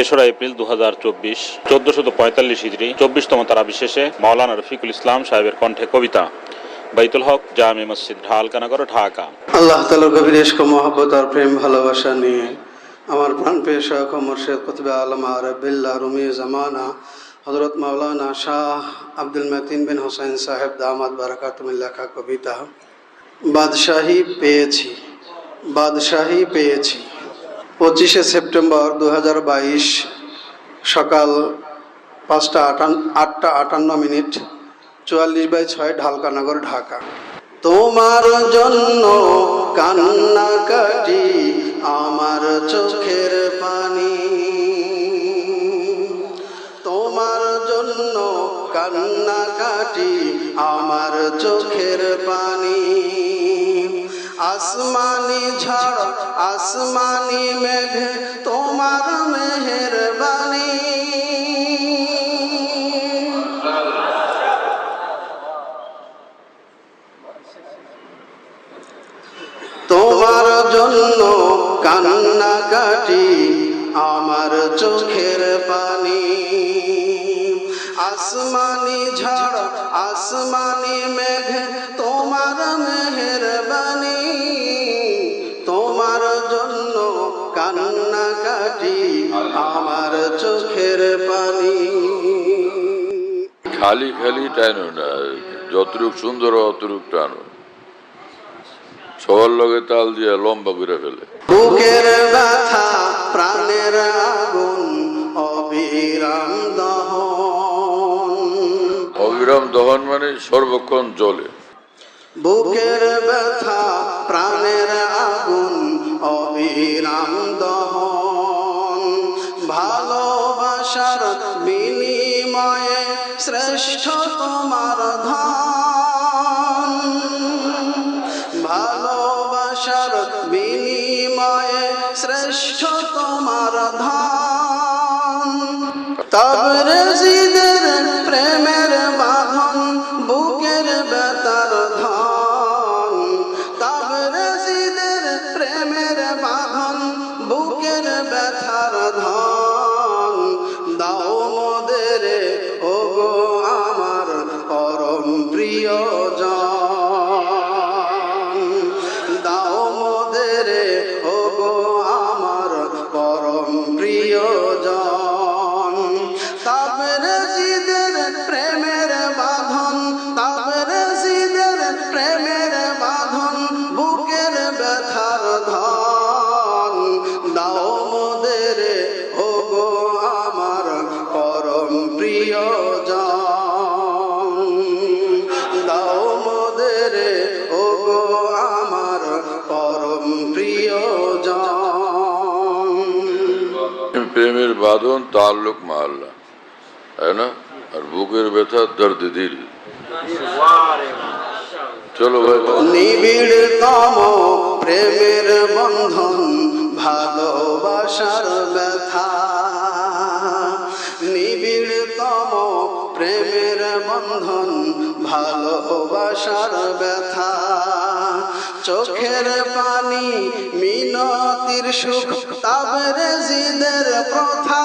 তেসরা এপ্রিল দু হাজার চব্বিশ, চোদ্দশত পঁয়তাল্লিশ হিজড়ি চব্বিশতম তারা বিশেষে মাওলানা রফিকুল ইসলাম সাহেবের কণ্ঠে কবিতা। বাইতুল হক, জামে মসজিদ, ঢালকানগর, ঢাকা। আল্লাহ তালার গভীর ইস্ক মহব্বত আর প্রেম, ভালোবাসা নিয়ে আমার প্রাণ পেয়ে শাহ মুর্শেদ কুতবে আলম আরবিল্লা রুমি জামানা হজরত মাওলানা শাহ আব্দুল মতিন বিন হোসেন সাহেব দামাদ বারাকাতুমিল লেখা কবিতা, বাদশাহী পেয়েছি বাদশাহী পেয়েছি। পঁচিশে সেপ্টেম্বর দু হাজার বাইশ সকাল পাঁচটা আটান, আটটা আটান্ন মিনিট, চুয়াল্লিশ বাই ছয় ঢালকানগর, ঢাকা। তোমার জন্য কান্না কাটি আমার চোখের পানি। তোমার জন্য কান্না কাটি আমার চোখের পানি। আসমানি ঝড় আসমানি মেঘ তোমার মেহেরবানি। তোমার জন্য কান্না কাটি আমার চোখের পানি। আসমানি ঝড় আসমানি মেঘ তোমার মেহেরবানি। তোমার জন্য কান্না কাটি আমার চোখের পানি। খালি খালি টানো না যতটুক সুন্দর অতটুক টানো। সবার লগে তাল দিয়া লম্বা করে ফেলে। বুকের ব্যথা প্রাণের আগুন অবিরাম অবিরাম দহন মানে সর্বক্ষণ জলে। বুকের ব্যথা, প্রাণের আগুন, অবিরাম দহন। ভালোবাসার বিনিময়ে শ্রেষ্ঠ তোমার ধন। ভালোবাসার বিনিময়ে শ্রেষ্ঠ প্রেমের বাঁধন তাল্লুক মাল্লা তাই না? আর বুকের ব্যথা দর্দ দিল। চলো ভাই কাম প্রেমের বন্ধন, ভালোবাসার ব্যথা। বন্ধন, ভালোবাসার ব্যথা। চোখের পানি, মিনতির সুখ তাবরে জিদের প্রথা।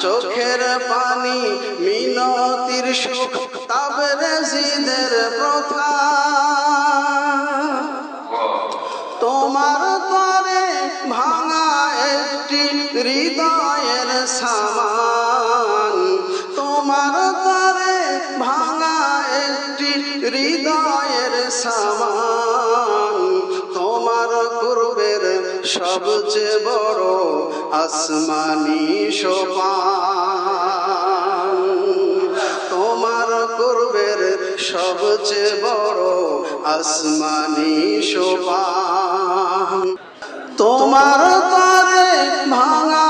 চোখের পানি, মিনতির সুখ তাবরে জিদের প্রথা। তোমার তরে ভাঙা একটি হৃদয়ের সামান হৃদয়ের সামান, তোমার পূর্বের সবচেয়ে বড় আসমানি সোপান। তোমার পূর্বের সবচেয়ে বড় আসমানি সোপান। তোমার তরে ভাঙা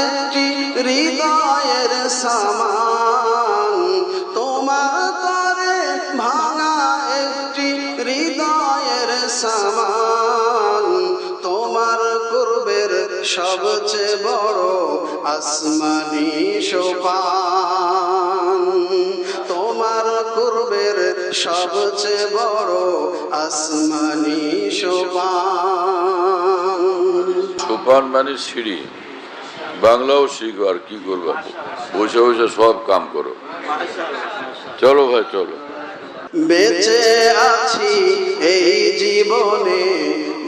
একটি হৃদয়ের সামান হৃদয়ের সামান তোমার পূর্বের সবচেয়ে বড় আসমানি সোপান। তোমার পূর্বের সবচেয়ে বড় আসমানি সোপান। সোপান মানে সিঁড়ি। বাংলাও শিখো আর কি করব। বসে বসে সব কাম করো। চলো ভাই, চলো। বেঁচে আছি এই জীবনে,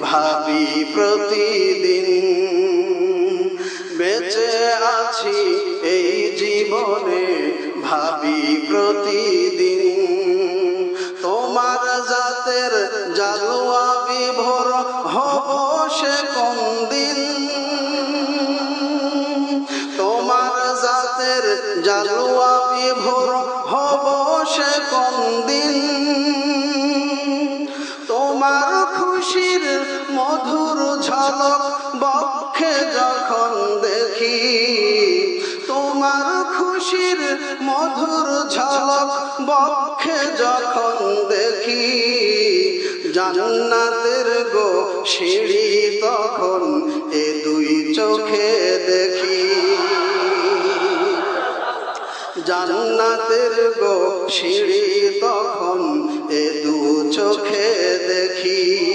ভাবি প্রতিদিন। বেঁচে আছি এই জীবনে, ভাবি প্রতিদিন। তোমার জাতের জালুয়া বিভোর হব সে বক্ষে যখন দেখি তোমার খুশির মধুর ঝলক, বক্ষে যখন দেখি জান্নাতের গো সিঁড়ি তখন এ দুই চোখে দেখি। জান্নাতের গো সিঁড়ি তখন এ দু চোখে দেখি।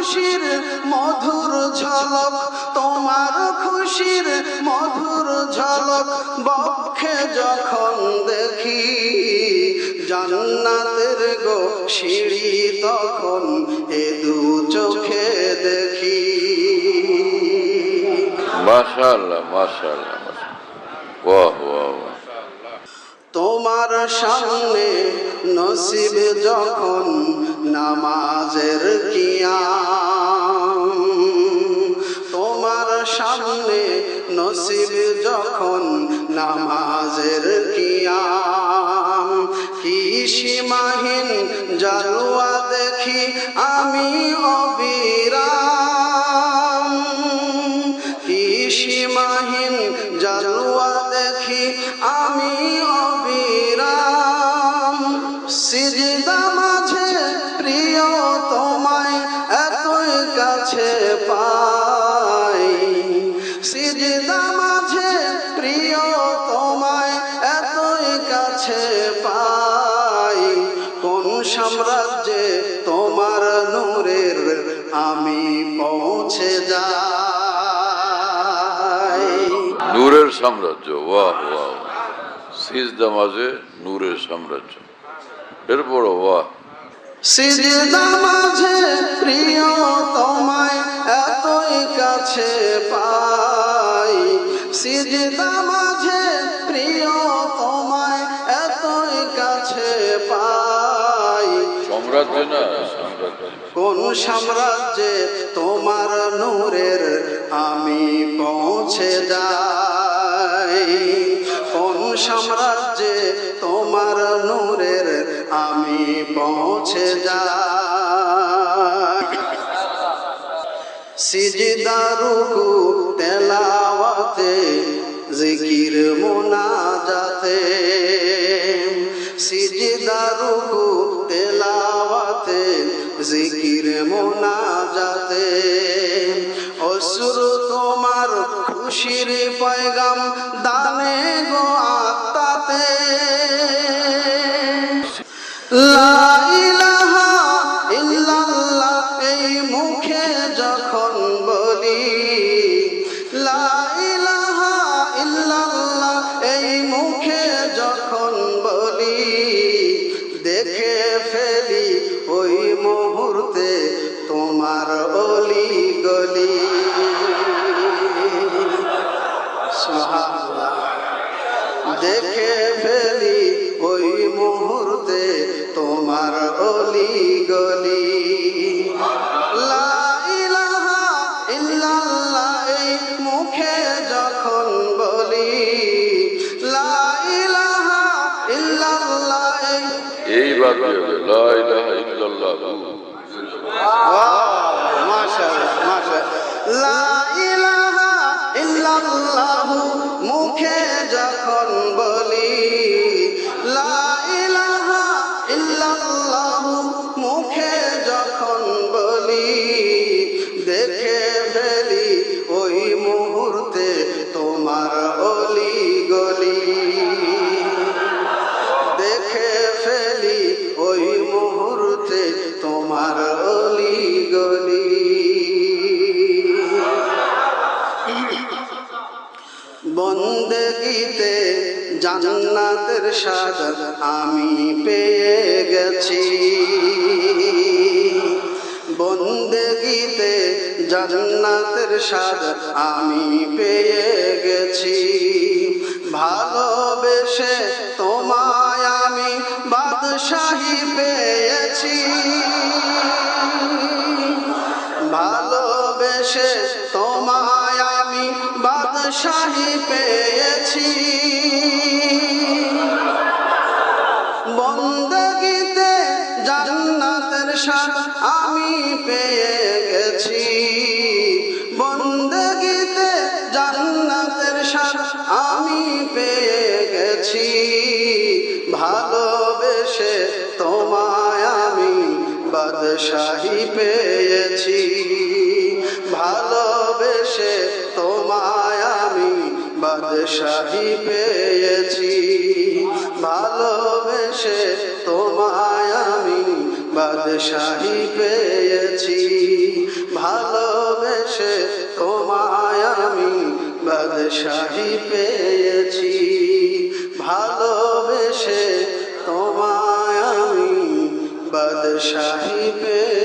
খুশির মধুর ঝলক তোমার খুশির মধুর ঝলক বক্ষে যখন দেখি জান্নাতের গো সিঁড়ি তখন এ দু চোখে দেখি। মাশাআল্লাহ মাশাআল্লাহ বাহ তোমার সামনে নসিব যখন নামাজের কিয়াম। তোমার সামনে নসিব যখন নামাজের কিয়াম। কি সীমাহীন জালুয়া দেখি আমি অবিরাম। নূরের সাম্রাজ্য বাহ বাহ সিজদা মাঝে নূরের সাম্রাজ্য। এরপর বাহ সিজদা মাঝে প্রিয় তোমায় এতই কাছে পাই। সিজদা মাঝে প্রিয় তোমায় এতই কাছে পাই। সাম্রাজ্য না কোন সাম্রাজ্যে তোমার নূরের আমি পৌঁছে যাই? কোন সাম্রাজ্যে তোমার নূরের আমি পৌঁছে যাই। সিজদারুকু তেলাওয়াতে, জিকির, মোনাজাতে। সিজদারুকু তেলাওয়াতে, জিকির, মোনাজাতে। খুশির পয়গাম দানে গো আত্মাতে। লা ইল্লাল্লাহ এই মুখে যখন বলি লা ইলাহা ইল্লাল্লাহ এই মুখে যখন বলি, দেখে ফেলি ওই মুহূর্তে তোমার অলি গলি। দেখে ফেলি ওই মুহূর্তে তোমার অলি গলি। মুখে যখন বলি ইল্লাল্লাহ মাশাআল্লাহ মাশাআল্লাহ। লা ইলাহা ইল্লাল্লাহু জান্নাতের স্বাদ আমি পেয়ে গেছি। বন্দেগিতে জান্নাতের স্বাদ আমি পেয়ে গেছি। ভালোবেসে তোমায় আমি বাদশাহী পেয়েছি। ভালোবেসে বাদশাহী পেয়েছি। বন্দগিতে জান্নাতের স্বাদ আমি পেয়ে গেছি। বন্দগিতে জান্নাতের স্বাদ আমি পেয়ে গেছি। ভালোবেসে তোমায় আমি বাদশাহী পেয়েছি। ভালোবেসে বাদশাহী পেয়েছি। ভালোবেসে তোমায় আমি বাদশাহী পেয়েছি। ভালোবেসে তোমায় আমি বাদশাহী পেয়েছি। ভালোবেসে তোমায় আমি বাদশাহী পেয়েছি